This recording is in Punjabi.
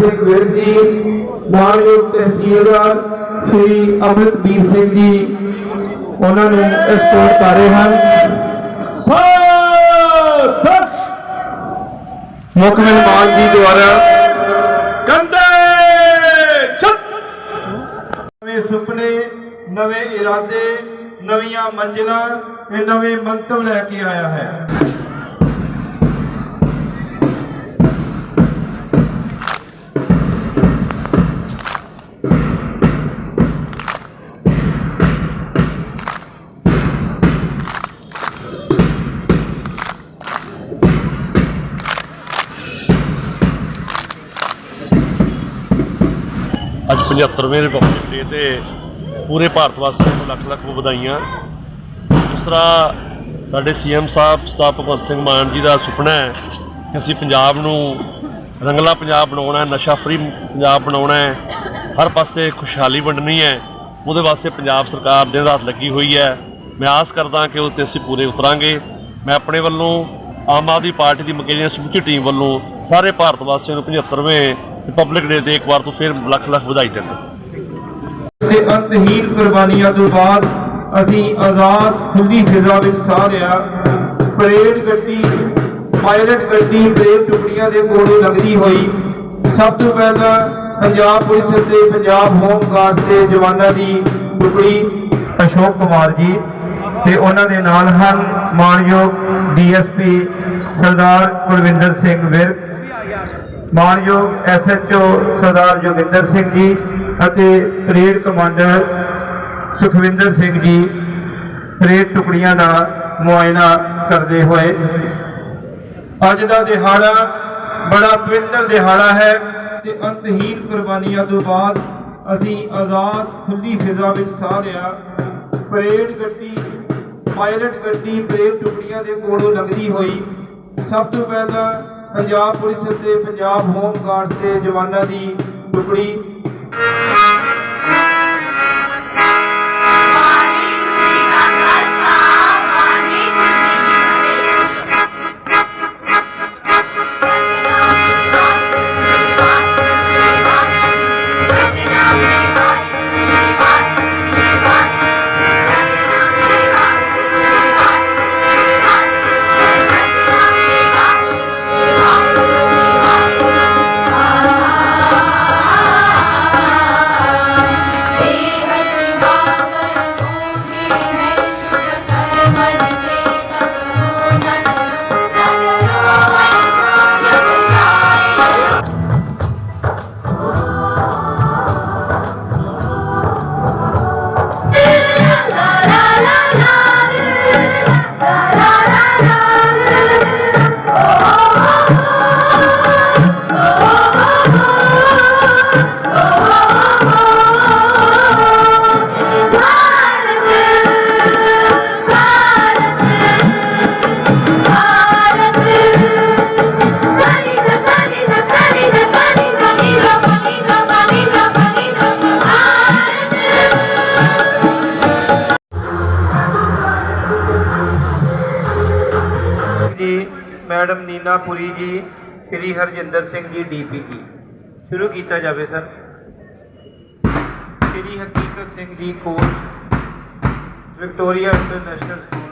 ਸਿੰਘ ਵਿਰਕ ਜੀ ਮਾਨਯੋਗ ਤਹਿਸੀਲਦਾਰ ਸ੍ਰੀ ਅਮਰਤਵੀਰ ਸਿੰਘ ਜੀ, ਉਹਨਾਂ ਨੂੰ ਐਸਕੋਰਟ ਕਰ ਰਹੇ ਹਨ। ਮੁੱਖ ਮਹਿਮਾਨ ਜੀ ਦੁਆਰਾ ਕੰਦੇ ਛੱਤ। ਨਵੇਂ ਸੁਪਨੇ, ਨਵੇਂ ਇਰਾਦੇ, ਨਵੀਆਂ ਮੰਜ਼ਿਲਾਂ ਤੇ ਨਵੇਂ ਮੰਤਵ ਲੈ ਕੇ ਆਇਆ ਹੈ। ਅੱਜ 75ਵੇਂ ਰਿਪਬਲਿਕ ਡੇ ਤੇ ਪੂਰੇ ਭਾਰਤ ਵਾਸੀਆਂ ਨੂੰ ਲੱਖ ਲੱਖ ਵਧਾਈਆਂ। ਦੂਸਰਾ, ਸਾਡੇ ਸੀਐਮ ਸਾਹਿਬ ਸਤਾ ਭਗਵੰਤ ਸਿੰਘ ਮਾਨ ਜੀ ਦਾ ਸੁਪਨਾ ਹੈ ਕਿ ਅਸੀਂ ਪੰਜਾਬ ਨੂੰ ਰੰਗਲਾ ਪੰਜਾਬ ਬਣਾਉਣਾ ਹੈ, ਨਸ਼ਾ ਫਰੀ ਪੰਜਾਬ ਬਣਾਉਣਾ ਹੈ। ਹਰ ਪਾਸੇ ਖੁਸ਼ਹਾਲੀ ਵੰਡਣੀ ਹੈ। ਉਹਦੇ ਵਾਸਤੇ ਪੰਜਾਬ ਸਰਕਾਰ ਦਿਨ ਰਾਤ ਲੱਗੀ ਹੋਈ ਹੈ। ਮੈਂ ਆਸ ਕਰਦਾ ਕਿ ਉਹ ਤੇ ਅਸੀਂ ਪੂਰੇ ਉਤਰਾਂਗੇ। ਮੈਂ ਆਪਣੇ ਵੱਲੋਂ ਆਮ ਆਦਮੀ ਪਾਰਟੀ ਦੀ ਮਕੇਰੀਆਂ ਸਮੁੱਚੀ ਟੀਮ ਵੱਲੋਂ ਸਾਰੇ ਭਾਰਤ ਵਾਸੀਆਂ ਨੂੰ 75ਵੇਂ ਰਿਪਬਲਿਕ ਡੇ ਤੇ ਇੱਕ ਵਾਰ ਤੋਂ ਫਿਰ ਲੱਖ ਲੱਖ ਵਧਾਈ ਦਿੰਦਾ ਤੇ ਅੰਤਹੀਨ ਕੁਰਬਾਨੀਆਂ ਤੋਂ ਬਾਅਦ ਅਸੀਂ ਆਜ਼ਾਦ ਖੁੱਲੀ ਫਿਜ਼ਾ ਵਿੱਚ ਸਾਹ ਲਿਆ ਪਰੇਡ ਗੱਡੀ ਪਾਇਲਟ ਗੱਡੀ, ਪਰੇਡ ਟੁਕੜੀਆਂ ਦੇ ਕੋਲੋਂ ਲੰਘਦੀ ਹੋਈ, ਸਭ ਤੋਂ ਪਹਿਲਾਂ ਪੰਜਾਬ ਪੁਲਿਸ ਤੇ ਪੰਜਾਬ ਹੋਮ ਗਾਰਡਸ ਦੇ ਜਵਾਨਾਂ ਦੀ ਟੁਕੜੀ ਅਸ਼ੋਕ ਕੁਮਾਰ ਜੀ ਤੇ ਉਹਨਾਂ ਦੇ ਨਾਲ ਹਨ ਮਾਨਯੋਗ ਡੀਐਸਪੀ ਸਰਦਾਰ ਕੁਲਵਿੰਦਰ ਸਿੰਘ ਵਿਰਕ ਮਾਨਯੋਗ ਐਸਐਚਓ ਸਰਦਾਰ ਜੋਗਿੰਦਰ ਸਿੰਘ ਜੀ ਅਤੇ parade commander Sukhwinder Singh ji parade ਟੁਕੜੀਆਂ ਦਾ ਮੁਆਇਨਾ ਕਰਦੇ ਹੋਏ। ਅੱਜ ਦਾ ਦਿਹਾੜਾ ਬੜਾ ਪਵਿੱਤਰ ਦਿਹਾੜਾ ਹੈ ਤੇ ਅੰਤਹੀਨ ਕੁਰਬਾਨੀਆਂ ਤੋਂ ਬਾਅਦ ਅਸੀਂ ਆਜ਼ਾਦ ਖੁੱਲੀ ਫਿਜ਼ਾ ਵਿੱਚ ਸਾਹ ਲਿਆ ਪਰੇਡ ਗੱਡੀ, ਪਾਇਲਟ ਗੱਡੀ, ਪਰੇਡ ਟੁਕੜੀਆਂ ਦੇ ਕੋਲੋਂ ਲੰਘਦੀ ਹੋਈ ਸਭ ਤੋਂ ਪਹਿਲਾਂ ਪੰਜਾਬ ਪੁਲਿਸ ਤੇ ਪੰਜਾਬ ਹੋਮ ਗਾਰਡਸ ਦੇ ਜਵਾਨਾਂ ਦੀ ਟੁਕੜੀ ਜੀ, ਮੈਡਮ ਨੀਨਾ ਪੁਰੀ ਜੀ, ਸ੍ਰੀ ਹਰਜਿੰਦਰ ਸਿੰਘ ਜੀ ਡੀਪੀਜੀ ਸ਼ੁਰੂ ਕੀਤਾ ਜਾਵੇ, ਸਰ। ਸ੍ਰੀ ਹਕੀਕਤ Singh ji, coach, Victoria international school.